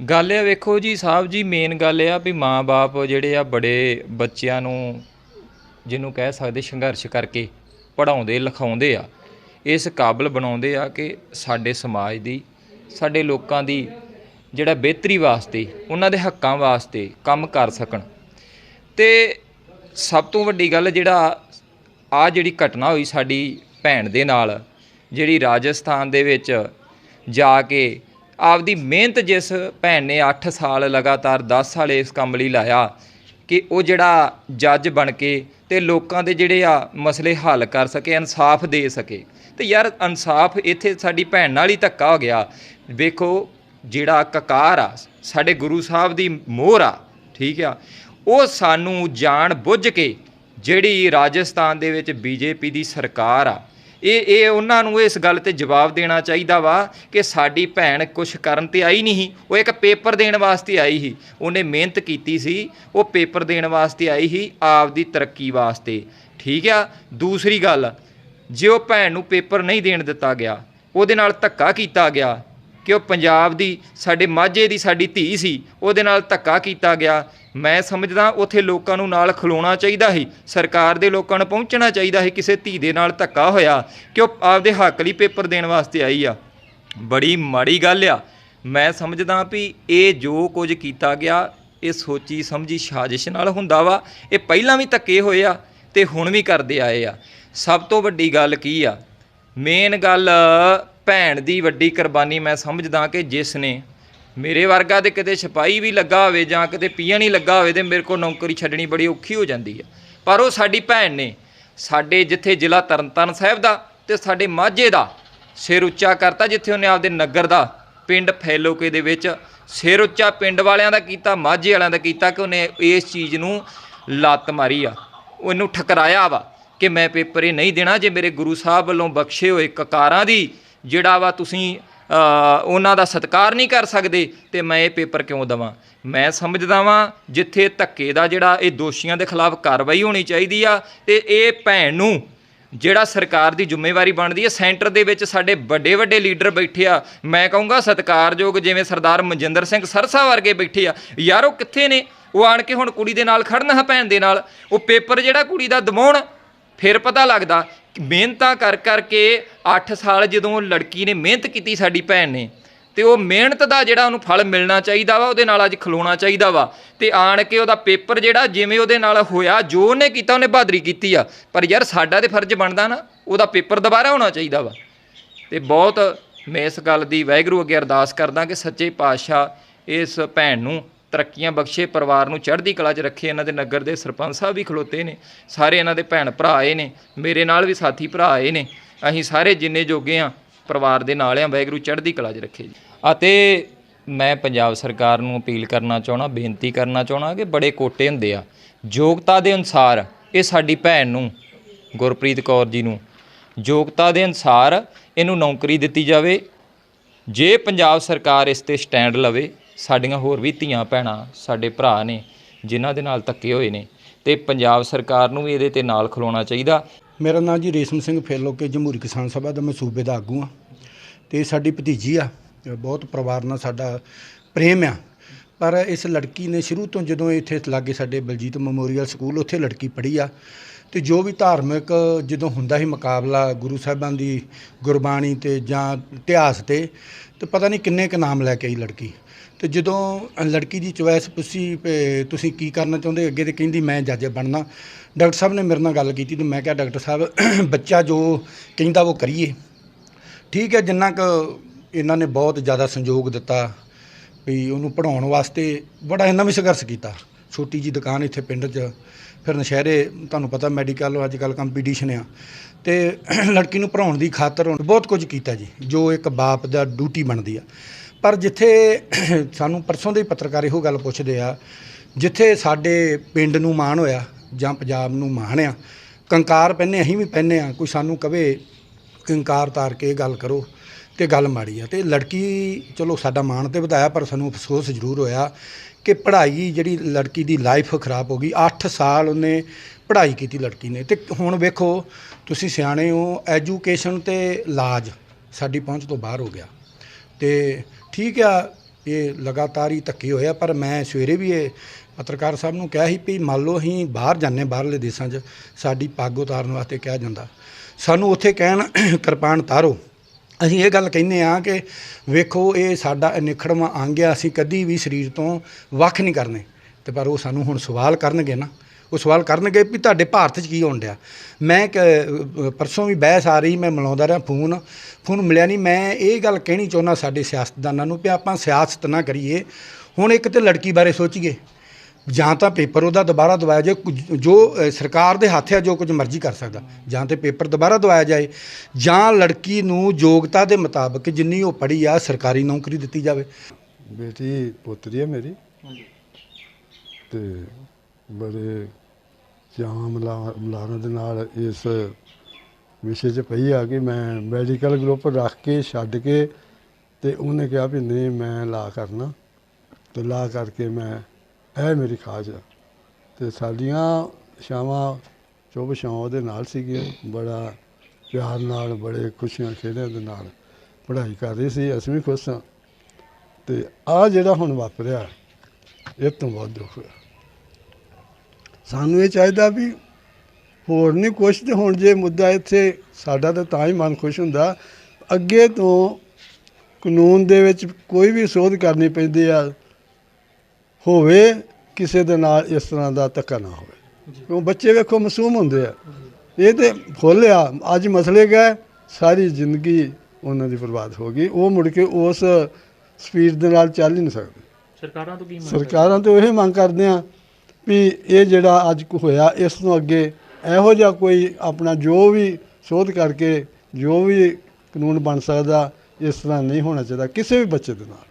ਗੱਲ ਇਹ ਵੇਖੋ ਜੀ, ਸਾਹਿਬ ਜੀ ਮੇਨ ਗੱਲ ਇਹ ਆ ਵੀ ਮਾਂ-ਬਾਪ ਜਿਹੜੇ ਆ ਬੜੇ ਬੱਚਿਆਂ ਨੂੰ ਜਿਹਨੂੰ ਕਹਿ ਸਕਦੇ ਸੰਘਰਸ਼ ਕਰਕੇ ਪੜਾਉਂਦੇ ਲਿਖਾਉਂਦੇ ਆ, ਇਸ ਕਾਬਲ ਬਣਾਉਂਦੇ ਆ ਕਿ ਸਾਡੇ ਸਮਾਜ ਦੀ, ਸਾਡੇ ਲੋਕਾਂ ਦੀ ਜਿਹੜਾ ਬਿਹਤਰੀ ਵਾਸਤੇ, ਉਹਨਾਂ ਦੇ ਹੱਕਾਂ ਵਾਸਤੇ ਕੰਮ ਕਰ ਸਕਣ। ਤੇ ਸਭ ਤੋਂ ਵੱਡੀ ਗੱਲ ਜਿਹੜਾ ਆ ਜਿਹੜੀ ਘਟਨਾ ਹੋਈ ਸਾਡੀ ਭੈਣ ਦੇ ਨਾਲ, ਜਿਹੜੀ ਰਾਜਸਥਾਨ ਦੇ ਵਿੱਚ ਜਾ ਕੇ ਆਪਦੀ ਮਿਹਨਤ ਜਿਸ ਭੈਣ ਨੇ 8 ਸਾਲ ਲਗਾਤਾਰ 10 ਸਾਲ ਇਸ ਕੰਮ ਲਈ ਲਾਇਆ, ਕਿ ਉਹ ਜਿਹੜਾ ਜੱਜ ਬਣ ਕੇ ਤੇ ਲੋਕਾਂ ਦੇ ਜਿਹੜੇ ਆ ਮਸਲੇ ਹੱਲ ਕਰ ਸਕੇ, ਇਨਸਾਫ ਦੇ ਸਕੇ। ਤੇ ਯਾਰ ਇਨਸਾਫ ਇੱਥੇ ਸਾਡੀ ਭੈਣ ਨਾਲ ਹੀ ਧੱਕਾ ਹੋ ਗਿਆ। ਵੇਖੋ ਜਿਹੜਾ ਕਕਾਰ ਆ, ਸਾਡੇ ਗੁਰੂ ਸਾਹਿਬ ਦੀ ਮੋਹਰ ਆ, ਠੀਕ ਆ, ਉਹ ਸਾਨੂੰ ਜਾਣ ਬੁੱਝ ਕੇ ਜਿਹੜੀ ਰਾਜਸਥਾਨ ਦੇ ਵਿੱਚ ਬੀਜੇਪੀ ਦੀ ਸਰਕਾਰ ਆ ਇਹ ਇਹ ਉਹਨਾਂ ਨੂੰ ਇਸ ਗੱਲ ਤੇ ਜਵਾਬ ਦੇਣਾ ਚਾਹੀਦਾ ਵਾ ਕਿ ਸਾਡੀ ਭੈਣ ਕੁਝ ਕਰਨ ਤੇ ਆਈ ਨਹੀਂ ਉਹ ਇੱਕ ਪੇਪਰ ਦੇਣ ਵਾਸਤੇ ਆਈ ਸੀ। ਉਹਨੇ ਮਿਹਨਤ ਕੀਤੀ ਸੀ। ਉਹ ਪੇਪਰ ਦੇਣ ਵਾਸਤੇ ਆਈ ਸੀ ਆਪਦੀ ਤਰੱਕੀ ਵਾਸਤੇ। ਠੀਕ ਆ? ਦੂਸਰੀ ਗੱਲ, ਜੇ ਉਹ ਭੈਣ ਨੂੰ ਪੇਪਰ ਨਹੀਂ ਦੇਣ ਦਿੱਤਾ ਗਿਆ, ਉਹਦੇ ਨਾਲ ਧੱਕਾ ਕੀਤਾ ਗਿਆ ਕਿ ਉਹ ਪੰਜਾਬ ਦੀ, ਸਾਡੇ ਮਾਝੇ ਦੀ ਸਾਡੀ ਧੀ ਸੀ, ਉਹਦੇ ਨਾਲ ਧੱਕਾ ਕੀਤਾ ਗਿਆ। ਮੈਂ ਸਮਝਦਾ ਉੱਥੇ ਲੋਕਾਂ ਨੂੰ ਨਾਲ ਖਲੋਣਾ ਚਾਹੀਦਾ ਸੀ, ਸਰਕਾਰ ਦੇ ਲੋਕਾਂ ਨੂੰ ਪਹੁੰਚਣਾ ਚਾਹੀਦਾ ਸੀ, ਕਿਸੇ ਧੀ ਦੇ ਨਾਲ ਧੱਕਾ ਹੋਇਆ ਕਿ ਉਹ ਆਪਦੇ ਹੱਕ ਲਈ ਪੇਪਰ ਦੇਣ ਵਾਸਤੇ ਆਈ ਆ। ਬੜੀ ਮਾੜੀ ਗੱਲ ਆ। ਮੈਂ ਸਮਝਦਾ ਵੀ ਇਹ ਜੋ ਕੁਝ ਕੀਤਾ ਗਿਆ, ਇਹ ਸੋਚੀ ਸਮਝੀ ਸਾਜ਼ਿਸ਼ ਨਾਲ ਹੁੰਦਾ ਵਾ। ਇਹ ਪਹਿਲਾਂ ਵੀ ਧੱਕੇ ਹੋਏ ਆ ਤੇ ਹੁਣ ਵੀ ਕਰਦੇ ਆਏ ਆ। ਸਭ ਤੋਂ ਵੱਡੀ ਗੱਲ ਕੀ ਆ? ਮੇਨ ਗੱਲ ਭੈਣ ਦੀ ਵੱਡੀ ਕੁਰਬਾਨੀ ਮੈਂ ਸਮਝਦਾ ਕਿ ਜਿਸ ਨੇ ਮੇਰੇ ਵਰਗਾ ਤੇ ਕਿਤੇ ਸਿਪਾਹੀ ਵੀ ਲੱਗਾ ਹੋਵੇ ਜਾਂ ਕਿਤੇ ਪੀਣ ਹੀ ਲੱਗਾ ਹੋਵੇ ਤੇ ਮੇਰੇ ਕੋਲ ਨੌਕਰੀ ਛੱਡਣੀ ਬੜੀ ਔਖੀ ਹੋ ਜਾਂਦੀ ਹੈ। ਪਰ ਉਹ ਸਾਡੀ ਭੈਣ ਨੇ ਸਾਡੇ ਜਿੱਥੇ ਜ਼ਿਲ੍ਹਾ ਤਰਨਤਾਰਨ ਸਾਹਿਬ ਦਾ ਤੇ ਸਾਡੇ ਮਾਝੇ ਦਾ ਸਿਰ ਉੱਚਾ ਕਰਤਾ, ਜਿੱਥੇ ਉਹਨੇ ਆਪਦੇ ਨਗਰ ਦਾ ਪਿੰਡ ਫੈਲੋਕੇ ਦੇ ਵਿੱਚ ਸਿਰ ਉੱਚਾ ਪਿੰਡ ਵਾਲਿਆਂ ਦਾ ਕੀਤਾ, ਮਾਝੇ ਵਾਲਿਆਂ ਦਾ ਕੀਤਾ ਕਿ ਉਹਨੇ ਇਸ ਚੀਜ਼ ਨੂੰ ਲੱਤ ਮਾਰੀ ਆ। ਉਹਨੂੰ ਠਕਰਾਇਆ ਵਾ ਕਿ ਮੈਂ ਪੇਪਰ ਇਹ ਨਹੀਂ ਦੇਣਾ ਜੇ ਮੇਰੇ ਗੁਰੂ ਸਾਹਿਬ ਵੱਲੋਂ ਬਖਸ਼ੇ ਹੋਏ ਕਕਾਰਾਂ ਦੀ ਜਿਹੜਾ ਵਾ ਤੁਸੀਂ ਉਹਨਾਂ ਦਾ ਸਤਿਕਾਰ ਨਹੀਂ ਕਰ ਸਕਦੇ, ਤੇ ਮੈਂ ਇਹ ਪੇਪਰ ਕਿਉਂ ਦਵਾਂ? ਮੈਂ ਸਮਝਦਾ ਵਾਂ, ਜਿੱਥੇ ਧੱਕੇ ਦਾ ਜਿਹੜਾ ਇਹ ਦੋਸ਼ੀਆਂ ਦੇ ਖਿਲਾਫ ਕਾਰਵਾਈ ਹੋਣੀ ਚਾਹੀਦੀ ਆ, ਤੇ ਇਹ ਭੈਣ ਨੂੰ ਜਿਹੜਾ ਸਰਕਾਰ ਦੀ ਜ਼ਿੰਮੇਵਾਰੀ ਬਣਦੀ ਹੈ ਸੈਂਟਰ ਦੇ ਵਿੱਚ ਸਾਡੇ ਵੱਡੇ ਵੱਡੇ ਲੀਡਰ ਬੈਠੇ ਆ। ਮੈਂ ਕਹੂੰਗਾ ਸਤਿਕਾਰਯੋਗ ਜਿਵੇਂ ਸਰਦਾਰ ਮਨਜਿੰਦਰ ਸਿੰਘ ਸਰਸਾ ਵਰਗੇ ਬੈਠੇ ਆ। ਯਾਰ ਉਹ ਕਿੱਥੇ ਨੇ? ਉਹ ਆਣ ਕੇ ਹੁਣ ਕੁੜੀ ਦੇ ਨਾਲ ਖੜਨ ਹਾਂ ਭੈਣ ਦੇ ਨਾਲ। ਉਹ ਪੇਪਰ ਜਿਹੜਾ ਕੁੜੀ ਦਾ ਦਵਾਉਣ ਫਿਰ ਪਤਾ ਲੱਗਦਾ ਮਿਹਨਤਾਂ ਕਰ ਕਰਕੇ 8 ਸਾਲ ਜਦੋਂ ਲੜਕੀ ਨੇ ਮਿਹਨਤ ਕੀਤੀ ਸਾਡੀ ਭੈਣ ਨੇ, ਤੇ ਉਹ ਮਿਹਨਤ ਦਾ ਜਿਹੜਾ ਉਹਨੂੰ ਫਲ ਮਿਲਣਾ ਚਾਹੀਦਾ ਵਾ, ਉਹਦੇ ਨਾਲ ਅੱਜ ਖਲੋਣਾ ਚਾਹੀਦਾ ਵਾ। ਤੇ ਆਣ ਕੇ ਉਹਦਾ ਪੇਪਰ ਜਿਹੜਾ ਜਿਵੇਂ ਉਹਦੇ ਨਾਲ ਹੋਇਆ, ਜੋ ਉਹਨੇ ਕੀਤਾ, ਉਹਨੇ ਬਹਾਦਰੀ ਕੀਤੀ ਆ। ਪਰ ਯਾਰ ਸਾਡਾ ਤੇ ਫਰਜ਼ ਬਣਦਾ ਨਾ, ਉਹਦਾ ਪੇਪਰ ਦੁਬਾਰਾ ਹੋਣਾ ਚਾਹੀਦਾ ਵਾ। ਤੇ ਬਹੁਤ ਮੈਂ ਇਸ ਗੱਲ ਦੀ ਵਾਹਿਗੁਰੂ ਅੱਗੇ ਅਰਦਾਸ ਕਰਦਾ ਕਿ ਸੱਚੇ ਪਾਤਸ਼ਾਹ ਇਸ ਭੈਣ ਨੂੰ ਤਰੱਕੀਆਂ ਬਖਸ਼ੇ, ਪਰਿਵਾਰ ਨੂੰ ਚੜ੍ਹਦੀ ਕਲਾ 'ਚ ਰੱਖੇ, ਇਹਨਾਂ ਦੇ ਨਗਰ ਦੇ ਸਰਪੰਚ ਸਾਹਿਬ ਵੀ ਖਲੋਤੇ ਨੇ। ਸਾਰੇ ਇਹਨਾਂ ਦੇ ਭੈਣ ਭਰਾ ਆਏ ਨੇ, ਮੇਰੇ ਨਾਲ ਵੀ ਸਾਥੀ ਭਰਾ ਆਏ ਨੇ। ਅਸੀਂ ਸਾਰੇ ਜਿੰਨੇ ਜੋਗੇ ਆ, ਪਰਿਵਾਰ ਦੇ ਨਾਲ ਆ, ਵਾਹਿਗੁਰੂ ਚੜ੍ਹਦੀ ਕਲਾ 'ਚ ਰੱਖੇ ਜੀ। ਅਤੇ ਮੈਂ ਪੰਜਾਬ ਸਰਕਾਰ ਨੂੰ ਅਪੀਲ ਕਰਨਾ ਚਾਹਣਾ ਬੇਨਤੀ ਕਰਨਾ ਚਾਹਣਾ ਕਿ ਬੜੇ ਕੋਟੇ ਹੁੰਦੇ ਆ, ਯੋਗਤਾ ਦੇ ਅਨੁਸਾਰ ਇਹ ਸਾਡੀ ਭੈਣ ਨੂੰ, ਗੁਰਪ੍ਰੀਤ ਕੌਰ ਜੀ ਨੂੰ, ਯੋਗਤਾ ਦੇ ਅਨੁਸਾਰ ਇਹਨੂੰ ਨੌਕਰੀ ਦਿੱਤੀ ਜਾਵੇ। ਜੇ ਪੰਜਾਬ ਸਰਕਾਰ ਇਸ ਤੇ ਸਟੈਂਡ ਲਵੇ ਸਾਡੀਆਂ ਹੋਰ ਵੀ ਧੀਆਂ ਭੈਣਾਂ ਸਾਡੇ ਭਰਾ ਨੇ, ਜਿਨ੍ਹਾਂ ਦੇ ਨਾਲ ਧੱਕੇ ਹੋਏ ਨੇ ਤੇ ਪੰਜਾਬ ਸਰਕਾਰ ਨੂੰ ਵੀ ਇਹਦੇ ਤੇ ਨਾਲ ਖਲੋਣਾ ਚਾਹੀਦਾ। ਮੇਰਾ ਨਾਮ ਜੀ ਰੇਸ਼ਮ ਸਿੰਘ ਫੇਲੋਕੇ ਜਮਹੂਰੀ ਕਿਸਾਨ ਸਭਾ ਦਾ ਮੈਂ ਸੂਬੇ ਦਾ ਆਗੂ ਆ ਤੇ ਸਾਡੀ ਭਤੀਜੀ ਆ, ਬਹੁਤ ਪਰਿਵਾਰ ਨਾਲ ਸਾਡਾ ਪ੍ਰੇਮ ਆ। ਪਰ ਇਸ ਲੜਕੀ ਨੇ ਸ਼ੁਰੂ ਤੋਂ ਜਦੋਂ ਇੱਥੇ ਲਾਗੇ ਸਾਡੇ ਬਲਜੀਤ ਮੈਮੋਰੀਅਲ ਸਕੂਲ, ਉੱਥੇ ਲੜਕੀ ਪੜ੍ਹੀ ਆ। ਤੇ ਜੋ ਵੀ ਧਾਰਮਿਕ ਜਦੋਂ ਹੁੰਦਾ ਸੀ ਮੁਕਾਬਲਾ ਗੁਰੂ ਸਾਹਿਬਾਂ ਦੀ ਗੁਰਬਾਣੀ ਤੇ ਜਾਂ ਇਤਿਹਾਸ ਤੇ ਤੇ ਪਤਾ ਨਹੀਂ ਕਿੰਨੇ ਕ ਨਾਮ ਲੈ ਕੇ ਆਈ ਲੜਕੀ। ਤੇ ਜਦੋਂ ਲੜਕੀ ਦੀ ਚੁਆਇਸ ਪੁੱਛੀ ਵੀ ਤੁਸੀਂ ਕੀ ਕਰਨਾ ਚਾਹੁੰਦੇ ਅੱਗੇ ਤੇ ਕਹਿੰਦੀ ਮੈਂ ਜੱਜ ਬਣਨਾ। ਡਾਕਟਰ ਸਾਹਿਬ ਨੇ ਮੇਰੇ ਨਾਲ ਗੱਲ ਕੀਤੀ ਤੇ ਮੈਂ ਕਿਹਾ, ਡਾਕਟਰ ਸਾਹਿਬ, ਬੱਚਾ ਜੋ ਕਹਿੰਦਾ ਉਹ ਕਰੀਏ। ਠੀਕ ਹੈ, ਜਿੰਨਾ ਕੁ ਇਹਨਾਂ ਨੇ ਬਹੁਤ ਜ਼ਿਆਦਾ ਸੰਯੋਗ ਦਿੱਤਾ ਵੀ ਉਹਨੂੰ ਪੜਾਉਣ ਵਾਸਤੇ ਬੜਾ ਇਹਨਾਂ ਵੀ ਸੰਘਰਸ਼ ਕੀਤਾ। ਛੋਟੀ ਜੀ ਦੁਕਾਨ ਇੱਥੇ ਪਿੰਡ 'ਚ, ਫਿਰ ਨਸ਼ਹਿਰੇ ਤੁਹਾਨੂੰ ਪਤਾ ਮੈਡੀਕਲ ਅੱਜ ਕੱਲ ਕੰਪੀਟੀਸ਼ਨ ਆ। ਤੇ ਲੜਕੀ ਨੂੰ ਪੜਾਉਣ ਦੀ ਖਾਤਰ ਹੁਣ ਬਹੁਤ ਕੁਝ ਕੀਤਾ ਜੀ, ਜੋ ਇੱਕ ਬਾਪ ਦਾ ਡਿਊਟੀ ਬਣਦੀ ਆ। ਪਰ ਜਿੱਥੇ ਸਾਨੂੰ ਪਰਸੋਂ ਦੇ ਪੱਤਰਕਾਰ ਇਹੋ ਗੱਲ ਪੁੱਛਦੇ ਆ, ਜਿੱਥੇ ਸਾਡੇ ਪਿੰਡ ਨੂੰ ਮਾਣ ਹੋਇਆ ਜਾਂ ਪੰਜਾਬ ਨੂੰ ਮਾਣ ਆ ਕੰਕਾਰ ਪਹਿਨੇ, ਅਸੀਂ ਵੀ ਪਹਿਨੇ ਆ, ਕੋਈ ਸਾਨੂੰ ਕਵੇ ਕੰਕਾਰ ਤਾਰ ਕੇ ਗੱਲ ਕਰੋ ਤੇ ਗੱਲ ਮਾੜੀ ਆ। ਤੇ ਲੜਕੀ ਚਲੋ ਸਾਡਾ ਮਾਣ ਤੇ ਵਧਾਇਆ, ਪਰ ਸਾਨੂੰ ਅਫਸੋਸ ਜ਼ਰੂਰ ਹੋਇਆ ਕਿ ਪੜ੍ਹਾਈ ਜਿਹੜੀ ਲੜਕੀ ਦੀ ਲਾਈਫ ਖਰਾਬ ਹੋ ਗਈ 8 ਸਾਲ ਉਹਨੇ ਪੜ੍ਹਾਈ ਕੀਤੀ ਲੜਕੀ ਨੇ। ਤੇ ਹੁਣ ਵੇਖੋ, ਤੁਸੀਂ ਸਿਆਣੇ ਹੋ, ਐਜੂਕੇਸ਼ਨ ਤੇ ਇਲਾਜ ਸਾਡੀ ਪਹੁੰਚ ਤੋਂ ਬਾਹਰ ਹੋ ਗਿਆ। ਤੇ ਠੀਕ ਆ, ਇਹ ਲਗਾਤਾਰ ਹੀ ਧੱਕੇ ਹੋਏ ਆ, ਪਰ ਮੈਂ ਸਵੇਰੇ ਵੀ ਇਹ ਪੱਤਰਕਾਰ ਸਾਹਿਬ ਨੂੰ ਕਿਹਾ ਸੀ ਵੀ ਮੰਨ ਲਓ ਅਸੀਂ ਬਾਹਰ ਜਾਂਦੇ ਬਾਹਰਲੇ ਦੇਸ਼ਾਂ 'ਚ, ਸਾਡੀ ਪੱਗ ਉਤਾਰਨ ਵਾਸਤੇ ਕਿਹਾ ਜਾਂਦਾ। ਸਾਨੂੰ ਉੱਥੇ ਕਹਿਣ, ਕਿਰਪਾਨ ਤਾਰੋ। ਅਸੀਂ ਇਹ ਗੱਲ ਕਹਿੰਦੇ ਆ ਕਿ ਵੇਖੋ, ਇਹ ਸਾਡਾ ਨਿਖੜਵਾ ਅੰਗ ਆ, ਅਸੀਂ ਕਦੀ ਵੀ ਸਰੀਰ ਤੋਂ ਵੱਖ ਨਹੀਂ ਕਰਨੇ। ਤੇ ਪਰ ਉਹ ਸਾਨੂੰ ਹੁਣ ਸਵਾਲ ਕਰਨਗੇ ਨਾ। ਉਹ ਸਵਾਲ ਕਰਨਗੇ ਵੀ ਤੁਹਾਡੇ ਭਾਰਤ 'ਚ ਕੀ ਹੋਣ ਡਿਆ। ਮੈਂ ਪਰਸੋਂ ਵੀ ਬਹਿਸ ਆ ਰਹੀ ਮੈਂ ਮਿਲਾਉਂਦਾ ਰਿਹਾ ਫੋਨ। ਫੋਨ ਮਿਲਿਆ ਨਹੀਂ ਮੈਂ ਇਹ ਗੱਲ ਕਹਿਣੀ ਚਾਹੁੰਦਾ ਸਾਡੇ ਸਿਆਸਤਦਾਨਾਂ ਨੂੰ ਵੀ ਆਪਾਂ ਸਿਆਸਤ ਨਾ ਕਰੀਏ। ਹੁਣ ਇੱਕ ਤੇ ਲੜਕੀ ਬਾਰੇ ਸੋਚੀਏ। ਜਾਂ ਤਾਂ ਪੇਪਰ ਉਹਦਾ ਦੁਬਾਰਾ ਦਵਾਇਆ ਜਾਏ ਕੁਝ- ਜੋ ਸਰਕਾਰ ਦੇ ਹੱਥ ਆ ਜੋ ਕੁਝ ਮਰਜ਼ੀ ਕਰ ਸਕਦਾ। ਜਾਂ ਤੇ ਪੇਪਰ ਦੁਬਾਰਾ ਦਵਾਇਆ ਜਾਏ ਜਾਂ ਲੜਕੀ ਨੂੰ ਯੋਗਤਾ ਦੇ ਮੁਤਾਬਕ ਜਿੰਨੀ ਉਹ ਪੜ੍ਹੀ ਆ ਸਰਕਾਰੀ ਨੌਕਰੀ ਦਿੱਤੀ ਜਾਵੇ। ਬੇਟੀ ਪੁੱਤਰੀ ਹੈ ਮੇਰੀ। ਤੇ ਬੜੇ ਚਾਹਾਂ ਮਲਾ- ਮਲਾਰਾਂ ਦੇ ਨਾਲ ਇਸ ਵਿਸ਼ੇ 'ਚ ਪਈ ਆ ਕਿ ਮੈਂ ਮੈਡੀਕਲ ਗਰੁੱਪ ਰੱਖ ਕੇ, ਛੱਡ ਕੇ ਤੇ ਉਹਨੇ ਕਿਹਾ ਵੀ ਨਹੀਂ, ਮੈਂ ਲਾ ਕਰਨਾ। ਤੇ ਲਾ ਕਰਕੇ ਮੈਂ, ਇਹ ਮੇਰੀ ਖਾਜ ਆ। ਤੇ ਸਾਡੀਆਂ ਸ਼ਾਮਾਂ ਚੁੱਪ ਛਾਂ ਉਹਦੇ ਨਾਲ ਸੀਗੀਆਂ। ਬੜਾ ਪਿਆਰ ਨਾਲ, ਬੜੇ ਖੁਸ਼ੀਆਂ ਖੇੜਿਆਂ ਦੇ ਨਾਲ ਪੜ੍ਹਾਈ ਕਰ ਰਹੀ ਸੀ। ਅਸੀਂ ਵੀ ਖੁਸ਼ ਹਾਂ। ਤੇ ਆ ਜਿਹੜਾ ਹੁਣ ਵਾਪਰਿਆ, ਇਹ ਤੋਂ ਬਹੁਤ ਦੁੱਖ ਹੋਇਆ ਸਾਨੂੰ ਇਹ ਚਾਹੀਦਾ ਵੀ ਹੋਰ ਨਹੀਂ ਕੁਛ ਤੇ ਹੁਣ ਜੇ ਮੁੱਦਾ ਇੱਥੇ ਸਾਡਾ ਤਾਂ ਤਾਂ ਹੀ ਮਨ ਖੁਸ਼ ਹੁੰਦਾ। ਅੱਗੇ ਤੋਂ ਕਾਨੂੰਨ ਦੇ ਵਿੱਚ ਕੋਈ ਵੀ ਸੋਧ ਕਰਨੀ ਪੈਂਦੀ ਆ ਹੋਵੇ ਕਿਸੇ ਦੇ ਨਾਲ ਇਸ ਤਰ੍ਹਾਂ ਦਾ ਧੱਕਾ ਨਾ ਹੋਵੇ। ਕਿਉਂ ਬੱਚੇ ਵੇਖੋ ਮਾਸੂਮ ਹੁੰਦੇ ਆ। ਇਹ ਤੇ ਫੁੱਲ ਆ ਅੱਜ ਮਸਲੇ ਗਏ ਸਾਰੀ ਜ਼ਿੰਦਗੀ ਉਹਨਾਂ ਦੀ ਬਰਬਾਦ ਹੋ ਗਈ। ਉਹ ਮੁੜ ਕੇ ਉਸ ਸਪੀਡ ਦੇ ਨਾਲ ਚੱਲ ਹੀ ਨਹੀਂ ਸਕਦੇ। ਸਰਕਾਰਾਂ ਤੋਂ ਕੀ ਮੰਗ ਸਰਕਾਰਾਂ ਤੋਂ ਇਹ ਮੰਗ ਕਰਦੇ ਆ ਵੀ ਇਹ ਜਿਹੜਾ ਅੱਜ ਹੋਇਆ, ਇਸ ਤੋਂ ਅੱਗੇ ਇਹੋ ਜਿਹਾ ਕੋਈ ਆਪਣਾ ਜੋ ਵੀ ਸੋਧ ਕਰਕੇ, ਜੋ ਵੀ ਕਾਨੂੰਨ ਬਣ ਸਕਦਾ, ਇਸ ਤਰ੍ਹਾਂ ਨਹੀਂ ਹੋਣਾ ਚਾਹੀਦਾ, ਕਿਸੇ ਵੀ ਬੱਚੇ ਦੇ ਨਾਲ।